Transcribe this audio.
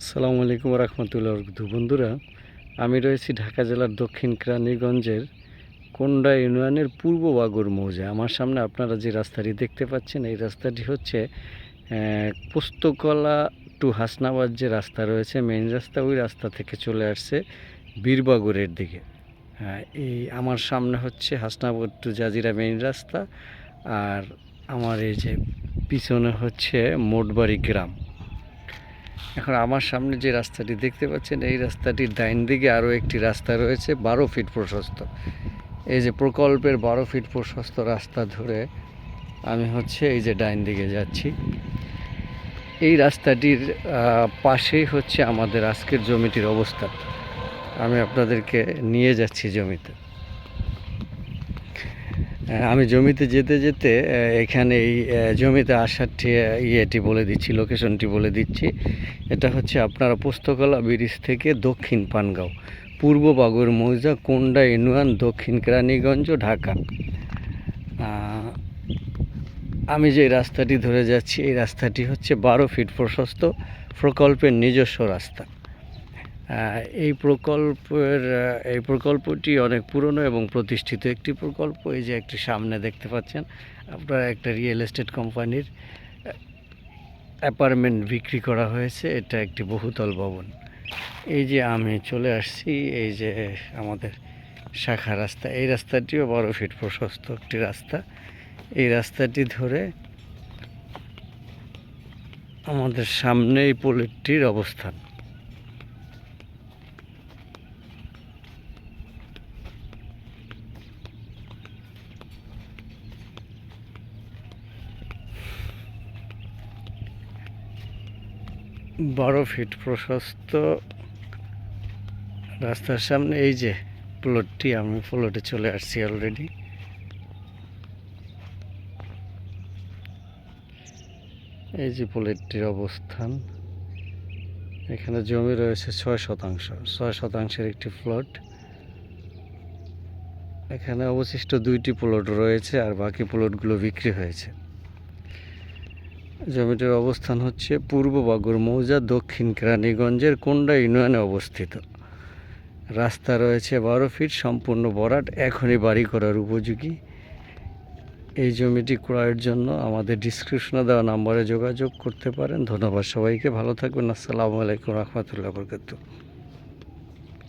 আসসালামু আলাইকুম রহমতুল্লাহ বন্ধুরা, আমি রয়েছি ঢাকা জেলার দক্ষিণ কেরানীগঞ্জের কোন্ডা ইউনিয়নের পূর্ব বাগুর মৌজা। আমার সামনে আপনারা যে রাস্তাটি দেখতে পাচ্ছেন, এই রাস্তাটি হচ্ছে পোস্তকলা টু হাসনাবাদ যে রাস্তা রয়েছে মেইন রাস্তা, ওই রাস্তা থেকে চলে আসছে বীরবাগুরের দিকে। এই আমার সামনে হচ্ছে হাসনাবাদ টু জাজিরা মেইন রাস্তা, আর আমার এই যে পিছনে হচ্ছে মোটবাড়ি গ্রাম। এখন আমার সামনে যে রাস্তাটি দেখতে পাচ্ছেন, এই রাস্তাটির ডাইন দিকে আরও একটি রাস্তা রয়েছে, বারো ফিট প্রশস্ত। এই যে প্রকল্পের বারো ফিট প্রশস্ত রাস্তা ধরে আমি হচ্ছে এই যে ডাইন দিকে যাচ্ছি। এই রাস্তাটির পাশেই হচ্ছে আমাদের আজকের জমিটির অবস্থান আমি আপনাদেরকে নিয়ে যাচ্ছি জমিতে। আমি জমিতে যেতে যেতে এখানে এই জমিতে আসার ইয়েটি বলে দিচ্ছি, লোকেশনটি বলে দিচ্ছি। এটা হচ্ছে আপনারা পুস্তকলা ব্রিজ থেকে দক্ষিণ পানগাঁও, পূর্ব বাগুর মৌজা, কোন্ডা ইউনিয়ন, দক্ষিণ কেরানীগঞ্জ, ঢাকা। আমি যে রাস্তাটি ধরে যাচ্ছি, এই রাস্তাটি হচ্ছে বারো ফিট প্রশস্ত, প্রকল্পের নিজস্ব রাস্তা। এই প্রকল্পের এই প্রকল্পটি অনেক পুরনো এবং প্রতিষ্ঠিত একটি প্রকল্প। এই যে একটি সামনে দেখতে পাচ্ছেন, আপনারা একটা রিয়েল এস্টেট কোম্পানির অ্যাপার্টমেন্ট বিক্রি করা হয়েছে। এটা একটি বহুতল ভবন। এই যে আমি চলে আসছি, এই যে আমাদের শাখা রাস্তা। এই রাস্তাটিও বারো ফিট প্রশস্ত একটি রাস্তা। এই রাস্তাটি ধরে আমাদের সামনে এই পলিটির অবস্থান। বারো ফিট প্রশস্ত। রাস্তার সামনে এই যে প্লটটি আমি প্লটে চলে আসছি অলরেডি এই যে প্লটটির অবস্থান। এখানে জমি রয়েছে ছয় শতাংশ। ছয় শতাংশের একটি প্লট এখানে অবশিষ্ট দুইটি প্লট রয়েছে আর বাকি প্লটগুলো বিক্রি হয়েছে। জমিটির অবস্থান হচ্ছে পূর্ব বাগুর মৌজা, দক্ষিণ কেরানীগঞ্জের কোন্ডা ইউনিয়নে অবস্থিত। রাস্তা রয়েছে বারো ফিট, সম্পূর্ণ বরাট, এখনই বাড়ি করার উপযোগী। এই জমিটি ক্রয়ের জন্য আমাদের ডিসক্রিপশনে দেওয়া নাম্বারে যোগাযোগ করতে পারেন। ধন্যবাদ সবাইকে, ভালো থাকবেন, আসসালামু আলাইকুম, রহমতুল্লাহ বরকাতুহ।